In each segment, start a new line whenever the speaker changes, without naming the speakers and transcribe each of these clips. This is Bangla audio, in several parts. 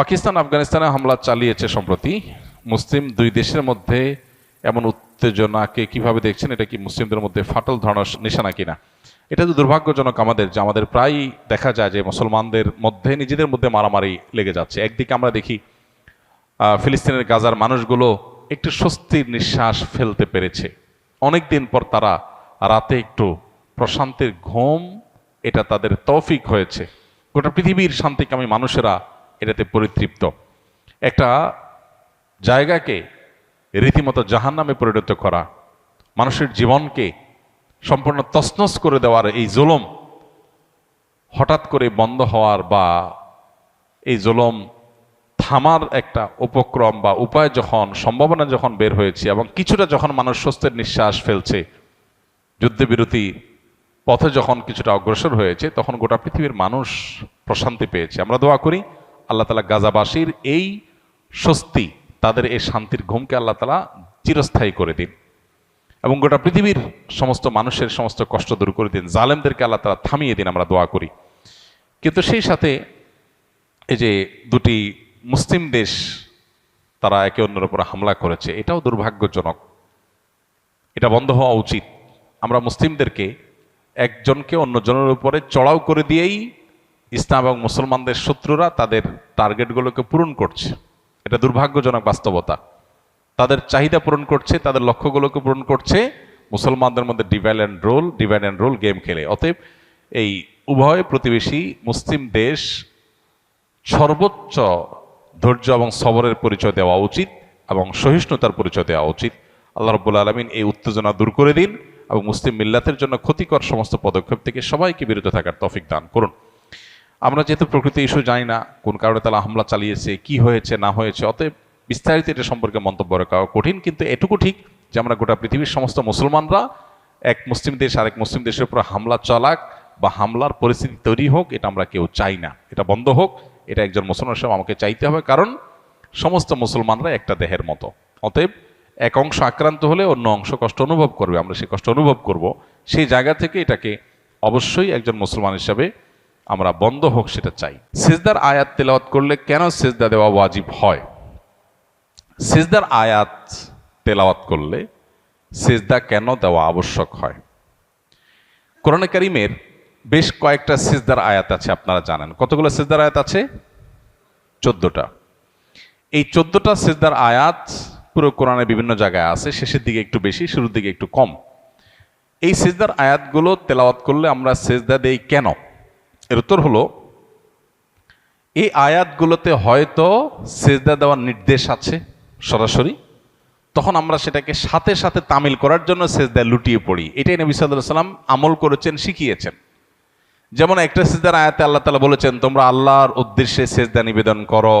পাকিস্তান আফগানিস্তানে হামলা চালিয়েছে সম্প্রতি। মুসলিম দুই দেশের মধ্যে এমন উত্তেজনাকে কীভাবে দেখছেন, এটা কি মুসলিমদের মধ্যে ফাটল ধরানোর নিশানা কিনা? এটা তো দুর্ভাগ্যজনক আমাদের, যে আমাদের প্রায় দেখা যায় যে মুসলমানদের মধ্যে, নিজেদের মধ্যে মারামারি লেগে যাচ্ছে। একদিকে আমরা দেখি ফিলিস্তিনের গাজার মানুষগুলো একটু স্বস্তির নিঃশ্বাস ফেলতে পেরেছে। অনেক দিন পর তারা রাতে একটু প্রশান্তির ঘুম, এটা তাদের তৌফিক হয়েছে। গোটা পৃথিবীর শান্তিকামী মানুষেরা এটাতে পরিতৃপ্ত। একটা জায়গাকে রীতিমতো জাহান্নামে পরিণত করা, মানুষের জীবনকে সম্পূর্ণ তছনছ করে দেওয়ার এই জুলম হঠাৎ করে বন্ধ হওয়ার বা এই জুলম থামার একটা উপক্রম বা উপায় যখন, সম্ভাবনা যখন বের হয়েছে এবং কিছুটা যখন মানুষ স্বস্তের নিঃশ্বাস ফেলছে, যুদ্ধবিরতি পথে যখন কিছুটা অগ্রসর হয়েছে, তখন গোটা পৃথিবীর মানুষ প্রশান্তি পেয়েছে। আমরা দোয়া করি আল্লাহ তালা গাজাবাসীর এই স্বস্তি, তাদের এই শান্তির ঘুমকে আল্লাহ তালা চিরস্থায়ী করে দিন এবং গোটা পৃথিবীর সমস্ত মানুষের সমস্ত কষ্ট দূর করে দিন, জালেমদেরকে আল্লাহ তালা থামিয়ে দিন আমরা দোয়া করি। কিন্তু সেই সাথে এই যে দুটি মুসলিম দেশ, তারা একে অন্যের উপর হামলা করেছে, এটাও দুর্ভাগ্যজনক। এটা বন্ধ হওয়া উচিত। আমরা মুসলিমদেরকে একজনকে অন্যজনের উপরে চড়াও করে দিয়েই ইসলাম এবং মুসলমানদের শত্রুরা তাদের টার্গেটগুলোকে পূরণ করছে। এটা দুর্ভাগ্যজনক বাস্তবতা। তাদের চাহিদা পূরণ করছে, তাদের লক্ষ্যগুলোকে পূরণ করছে। মুসলমানদের মধ্যে divide and rule divide and rule game খেলে। অতএব এই উভয় প্রতিবেশী মুসলিম দেশ সর্বোচ্চ ধৈর্য এবং সবরের পরিচয় দেওয়া উচিত এবং সহিষ্ণুতার পরিচয় দেওয়া উচিত। আল্লাহ রব্বুল আলমিন এই উত্তেজনা দূর করে দিন এবং মুসলিম মিল্লাতের জন্য ক্ষতিকর সমস্ত পদক্ষেপ থেকে সবাইকে বিরত থাকার তফিক দান করুন। আমরা যেহেতু প্রকৃতি ইস্যু জানি না কোন কারণে তারা হামলা চালিয়েছে, কি হয়েছে, না হয়েছে, অতএব বিস্তারিত এটা সম্পর্কে মন্তব্য রাখা কঠিন, কিন্তু এটুকু ঠিক যে আমরা গোটা পৃথিবীর সমস্ত মুসলমানরা এক মুসলিম দেশ আরেক মুসলিম দেশের উপর হামলা চলাক বা হামলার পরিস্থিতি তৈরি হোক, এটা আমরা কেউ চাই না। এটা বন্ধ হোক, এটা একজন মুসলমান হিসেবে আমাকে চাইতে হবে, কারণ সমস্ত মুসলমানরা একটা দেহের মতো। অতএব এক অংশ আক্রান্ত হলে অন্য অংশ কষ্ট অনুভব করবে, আমরা সে কষ্ট অনুভব করব। সেই জায়গা থেকে এটাকে অবশ্যই একজন মুসলমান হিসাবে আমরা বন্ধ হোক সেটা চাই। সেজদার আয়াত তেলাওয়াত করলে কেন সেজদা দেওয়া ওয়াজিব হয়? সেজদার আয়াত তেলাওয়াত করলে সেজদা কেন দেওয়া আবশ্যক হয়? কোরআনে কারিমের বেশ কয়েকটা সেজদার আয়াত আছে, আপনারা জানেন। কতগুলো সেজদার আয়াত আছে? চোদ্দটা। এই চোদ্দটা সেজদার আয়াত পুরো কোরআনে বিভিন্ন জায়গায় আছে, শেষের দিকে একটু বেশি, শুরুর দিকে একটু কম। এই সেজদার আয়াতগুলো তেলাওয়াত করলে আমরা সেজদা দেই কেন? এর উত্তর হলো, এই আয়াতগুলোতে হয়তো সেজদা দেওয়ার নির্দেশ আছে সরাসরি। তখন আমরা সেটাকে সাথে সাথে তামিল করার জন্য সেজদা লুটিয়ে পড়ি। এটাই নবী সাল্লাহ সাল্লাম আমল করেছেন, শিখিয়েছেন। যেমন একটা সেজদার আয়াতে আল্লাহ তালা বলেছেন, তোমরা আল্লাহর উদ্দেশ্যে সেজদা নিবেদন করো।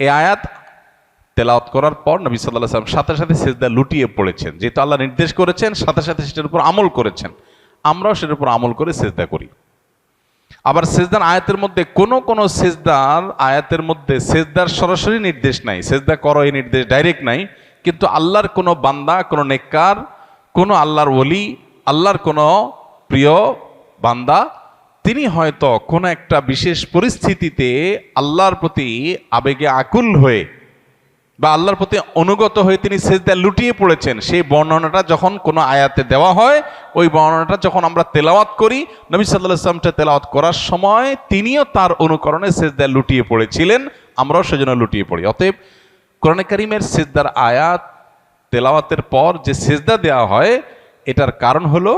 এই আয়াত তেলাওয়াত করার পর নবী সাল্লাহ সাল্লাম সাথে সাথে সেজদা লুটিয়ে পড়েছেন। যেহেতু আল্লাহ নির্দেশ করেছেন, সাথে সাথে সেটার উপর আমল করেছেন। আমরাও সেটার উপর আমল করে সেজদা করি। আবার সেজদার আয়াতের মধ্যে কোনো কোনো সেজদার আয়াতের মধ্যে সেজদার সরাসরি নির্দেশ নাই, সেজদা করো এই নির্দেশ ডাইরেক্ট নাই, কিন্তু আল্লাহর কোনো বান্দা, কোনো নেককার, কোনো আল্লাহর ওলি, আল্লাহর কোনো প্রিয় বান্দা, তিনি হয়তো কোনো একটা বিশেষ পরিস্থিতিতে আল্লাহর প্রতি আবেগে আকুল হয়ে বা আল্লাহর প্রতি অনুগত হয়ে তিনি সেজদা লুটিয়ে পড়েছেন, সেই বর্ণনাটা যখন কোনো আয়াতে দেওয়া হয়, ওই বর্ণনাটা যখন আমরা তেলাওয়াত করি, নবী সাল্লাহ ইসলামটা তেলাওয়াত করার সময় তিনিও তার অনুকরণে সেজদা লুটিয়ে পড়েছিলেন, আমরাও সেজন্য লুটিয়ে পড়ি। অতএব কোরআনে কারিমের সেজদার আয়াত, তেলাওয়াতের পর যে সেজদা দেওয়া হয়, এটার কারণ হলো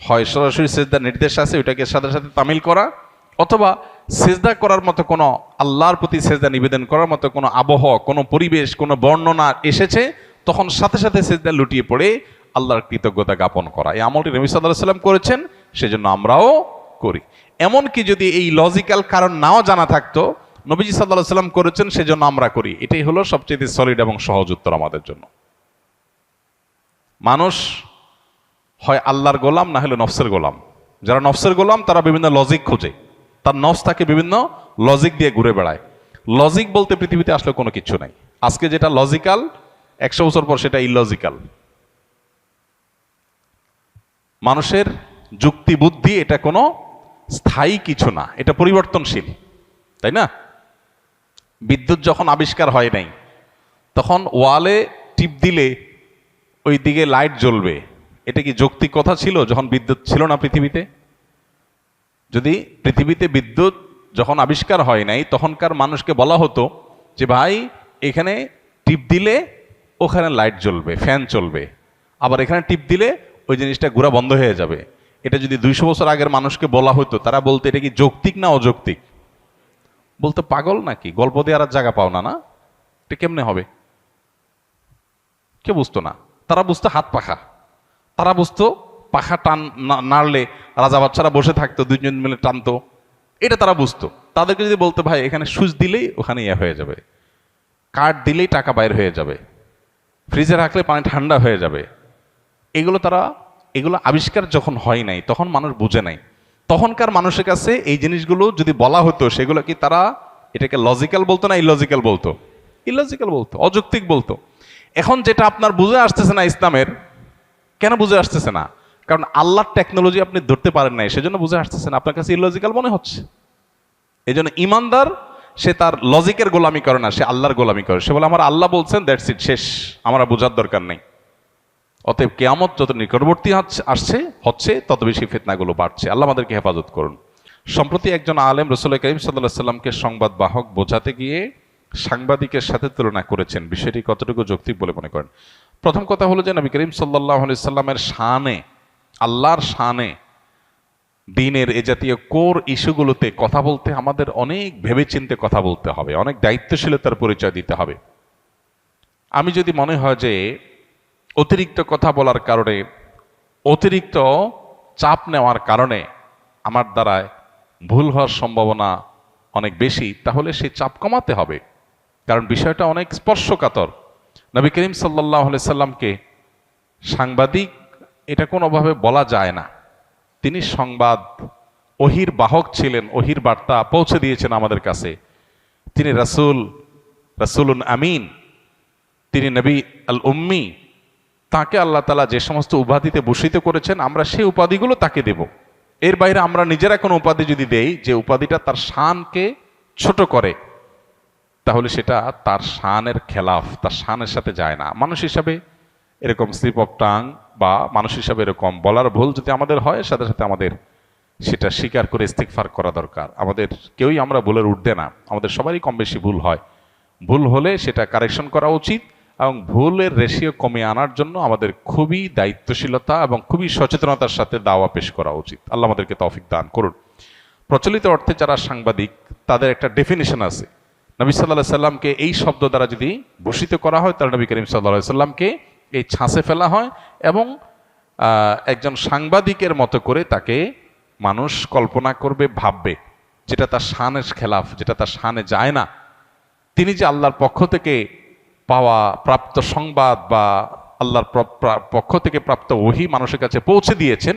হয় সরাসরি সেজদার নির্দেশ আছে, ওইটাকে সাথে সাথে তামিল করা, অথবা সেজদা করার মতো কোনো আল্লাহর প্রতি সেজদা নিবেদন করার মতো কোনো আবহ, কোনো পরিবেশ, কোনো বর্ণনা এসেছে, তখন সাথে সাথে সেজদা লুটিয়ে পড়ে আল্লাহর কৃতজ্ঞতা জ্ঞাপন করা। এই আমলটি নবী সাল্লাহ সাল্লাম করেছেন, সেজন্য আমরাও করি। এমনকি যদি এই লজিক্যাল কারণ নাও জানা থাকতো, নবীজি সাল্লাহ সাল্লাম করেছেন, সেজন্য আমরা করি। এটাই হলো সবচেয়ে সলিড এবং সহজ উত্তর আমাদের জন্য। মানুষ হয় আল্লাহর গোলাম, না হলে নফসের গোলাম। যারা নফসের গোলাম, তারা বিভিন্ন লজিক খোঁজে। তার নফস তাকে বিভিন্ন লজিক দিয়ে ঘুরে বেড়ায়। লজিক বলতে পৃথিবীতে আসলে কোনো কিছু নাই। আজকে যেটা লজিক্যাল একশো বছর পর সেটা ইলজিক্যাল মানুষের যুক্তি বুদ্ধি, এটা কোনো স্থায়ী কিছু না। এটা পরিবর্তনশীল, তাই না? বিদ্যুৎ যখন আবিষ্কার হয় নাই, তখন ওয়ালে টিপ দিলে ওই দিকে লাইট জ্বলবে। এটা কি যৌক্তিক কথা ছিল যখন বিদ্যুৎ ছিল না পৃথিবীতে? যদি পৃথিবীতে বিদ্যুৎ যখন আবিষ্কার হয় নাই, তখনকার মানুষকে বলা হতো যে, ভাই, এখানে টিপ দিলে ওখানে লাইট জ্বলবে, ফ্যান চলবে। আবার এখানে টিপ দিলে ওই জিনিসটা ঘোরা বন্ধ হয়ে যাবে। এটা যদি দুইশো বছর আগের মানুষকে বলা হতো, তারা বলতো, এটা কি যৌক্তিক না অযৌক্তিক? বলতে, পাগল নাকি? গল্প দিয়ে আর জায়গা পাও না না? এটা কেমনে হবে? কে বুঝতো না। তারা বুঝতো হাত পাখা। তারা বুঝতো পাখা টান নাড়লে রাজা বাচ্চারা বসে থাকতো দুজন মিলে টানতো। এটা তারা বুঝতো। তাদেরকে যদি বলতে, ভাই, এখানে সুইচ দিলেই ওখানে ইয়ে হয়ে যাবে। কার্ড দিলেই টাকা বাইর হয়ে যাবে। ফ্রিজে রাখলে পানি ঠান্ডা হয়ে যাবে। এগুলো তারা, এগুলো আবিষ্কার যখন হয় নাই, তখন মানুষ বুঝে নাই। তখনকার মানুষের কাছে এই জিনিসগুলো যদি বলা হতো, সেগুলো কি তারা এটাকে লজিক্যাল বলতো না ইলজিক্যাল বলতো? ইলজিক্যাল বলতো, অযৌক্তিক বলতো। এখন যেটা আপনার বুঝে আসতেছে না ইসলামের, কেন বুঝে আসতেছে না? কারণ আল্লাহর টেকনোলজি আপনি ধরতে পারেন নাই, সেজন্য বুঝে আসতেছেন, আপনার কাছে ইলজিক্যাল মনে হচ্ছে। এই জন্য ইমানদার, সে তার লজিকের গোলামি করে না, সে আল্লাহর গোলামি করে। সে বলে, আমার আল্লাহ বলছেন দ্যাটস ইট শেষ, আমার বোঝার দরকার নেই। অতএব কেয়ামত যত নিকটবর্তী আসছে, হচ্ছে, তত বেশি ফেতনাগুলো বাড়ছে। আল্লাহ আমাদেরকে হেফাজত করুন। সম্প্রতি একজন আলেম রসুল করিম সাল্লাহ সাল্লামকে সংবাদ বাহক বোঝাতে গিয়ে সাংবাদিকের সাথে তুলনা করেছেন। বিষয়টি কতটুকু যৌক্তিক বলে মনে করেন? প্রথম কথা হলো যে, নবী করিম সাল্লাহ সাল্লামের শানে আল্লাহর শানে দিনের এ জাতীয় কোর ইস্যুগুলোতে কথা বলতে আমাদের অনেক ভেবেচিন্তে কথা বলতে হবে, অনেক দায়িত্বশীলতার পরিচয় দিতে হবে। আমি যদি মনে হয় যে অতিরিক্ত কথা বলার কারণে, অতিরিক্ত চাপ নেওয়ার কারণে আমার দ্বারায় ভুল হওয়ার সম্ভাবনা অনেক বেশি, তাহলে সেই চাপ কমাতে হবে। কারণ বিষয়টা অনেক স্পর্শকাতর। নবী করিম সাল্লাহ সাল্লামকে সাংবাদিক এটা কোনোভাবে বলা যায় না। তিনি সংবাদ ওহির বাহক ছিলেন ওহির বার্তা পৌঁছে দিয়েছেন আমাদের কাছে। তিনি রাসূল, রাসূলুন আমিন, তিনি নবী আল উম্মি। তাকে আল্লাহ তালা যে সমস্ত উপাধিতে ভূষিত করেছেন, আমরা সেই উপাধিগুলো তাকে দেব। এর বাইরে আমরা নিজেরা কোনো উপাধি যদি দেই, যে উপাধিটা তার শানকে ছোট করে, তাহলে সেটা তার শানের খেলাফ, তার শানের সাথে যায় না। মানুষ হিসাবে এরকম স্লিপ অফ টাং বা মানুষ হিসাবে এরকম বলার ভুল যদি আমাদের হয়, সাথে সাথে আমাদের সেটা স্বীকার করে ইস্তিকফার করা দরকার। আমাদের কেউই আমরা ভুলের উঠতে না, আমাদের সবারই কম বেশি ভুল হয়। ভুল হলে সেটা কারেকশন করা উচিত এবং ভুলের রেশিও কমিয়ে আনার জন্য আমাদের খুবই দায়িত্বশীলতা এবং খুবই সচেতনতার সাথে দাওয়া পেশ করা উচিত। আল্লাহ আমাদেরকে তৌফিক দান করুন। প্রচলিত অর্থে যারা সাংবাদিক, তাদের একটা ডেফিনেশন আছে। নবী সাল্লাহ সাল্লামকে এই শব্দ দ্বারা যদি ভূষিত করা হয়, তাহলে নবী করিম সাল্লাহ সাল্লামকে এই ছাঁচে ফেলা হয় এবং একজন সাংবাদিকের মতো করে তাকে মানুষ কল্পনা করবে, ভাববে যেটা তার শানের খেলাফ, যেটা তার শানে যায় না। তিনি যে আল্লাহর পক্ষ থেকে পাওয়া প্রাপ্ত সংবাদ বা আল্লাহর পক্ষ থেকে প্রাপ্ত ওহি মানুষের কাছে পৌঁছে দিয়েছেন,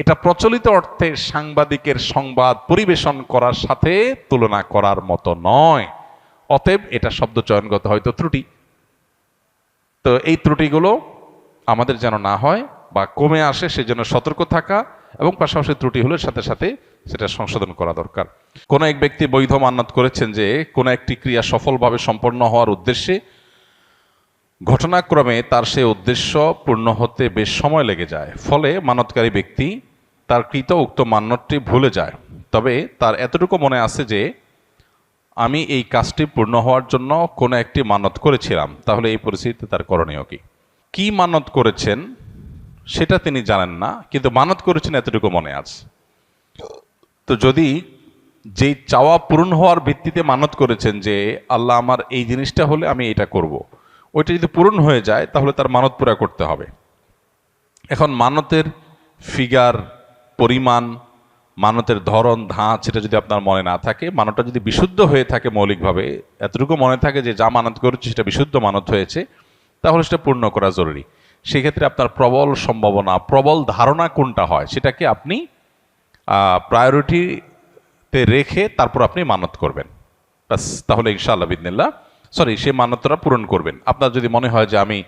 এটা প্রচলিত অর্থে সাংবাদিকের সংবাদ পরিবেশন করার সাথে তুলনা করার মতো নয়। অতএব এটা শব্দ চয়নগত হয়তো ত্রুটি। তো এই ত্রুটিগুলো আমাদের যেন না হয় বা কমে আসে, সেজন্য সতর্ক থাকা এবং পাশাপাশি ত্রুটি হলে সাথে সাথে সেটা সংশোধন করা দরকার। কোনো এক ব্যক্তি বৈধ মান্যত করেছেন যে কোনো একটি ক্রিয়া সফলভাবে সম্পন্ন হওয়ার উদ্দেশ্যে ঘটনাক্রমে তার সে উদ্দেশ্য পূর্ণ হতে বেশ সময় লেগে যায়, ফলে মানতকারী ব্যক্তি তার কৃত উক্ত মান্যতটি ভুলে যায়। তবে তার এতটুকু মনে আছে যে আমি এই কাজটি পূর্ণ হওয়ার জন্য কোনো একটি মানত করেছিলাম। তাহলে এই পরিস্থিতিতে তার করণীয় কি? কি মানত করেছেন সেটা তিনি জানেন না, কিন্তু মানত করেছেন এতটুকু মনে আছে। তো যদি যেই চাওয়া পূরণ হওয়ার ভিত্তিতে মানত করেছেন যে, আল্লাহ আমার এই জিনিসটা হলে আমি এটা করব। ওইটা যদি পূরণ হয়ে যায়, তাহলে তার মানত পুরা করতে হবে। এখন মানতের ফিগার পরিমাণ মানতের ধরন, ধাঁচ, সেটা যদি আপনার মনে না থাকে মানতটা যদি বিশুদ্ধ হয়ে থাকে মৌলিকভাবে, এতটুকু মনে থাকে যে যা মানত করেছে সেটা বিশুদ্ধ মানত হয়েছে, তাহলে সেটা পূর্ণ করা জরুরি। সেক্ষেত্রে আপনার প্রবল সম্ভাবনা, প্রবল ধারণা কোনটা হয়, সেটাকে আপনি প্রায়োরিটিতে রেখে তারপর আপনি মানত করবেন। ব্যাস, তাহলে ইনশাআল্লাহ বিদিনিল্লাহ সরি, সেই মানতটা পূরণ করবেন। আপনার যদি মনে হয় যে আমি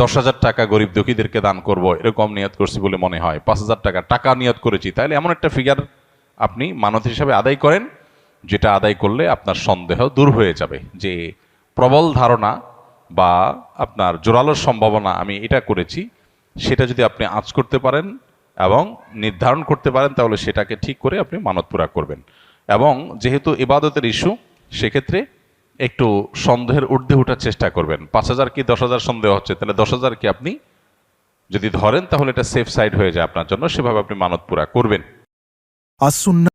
দশ হাজার টাকা গরিব দুঃখীদেরকে দান করব, এরকম নিয়ত করছি বলে মনে হয়, পাঁচ হাজার টাকা টাকা নিয়ত করেছি, তাহলে এমন একটা ফিগার আপনি মানত হিসাবে আদায় করেন, যেটা আদায় করলে আপনার সন্দেহ দূর হয়ে যাবে। যে প্রবল ধারণা বা আপনার জোরালো সম্ভাবনা আমি এটা করেছি, সেটা যদি আপনি আঁচ করতে পারেন এবং নির্ধারণ করতে পারেন, তাহলে সেটাকে ঠিক করে আপনি মানত পুরা করবেন। এবং যেহেতু ইবাদতের ইস্যু, সেক্ষেত্রে একটু সন্দেহের ঊর্ধ্বে ওঠার চেষ্টা করবেন। পাঁচ হাজার কি দশ হাজার সন্দেহ হচ্ছে? তাহলে দশ হাজার কি আপনি যদি ধরেন, তাহলে এটা সেফ সাইড হয়ে যায় আপনার জন্য, সেভাবে আপনি মানত পুরা করবেন।
አሱና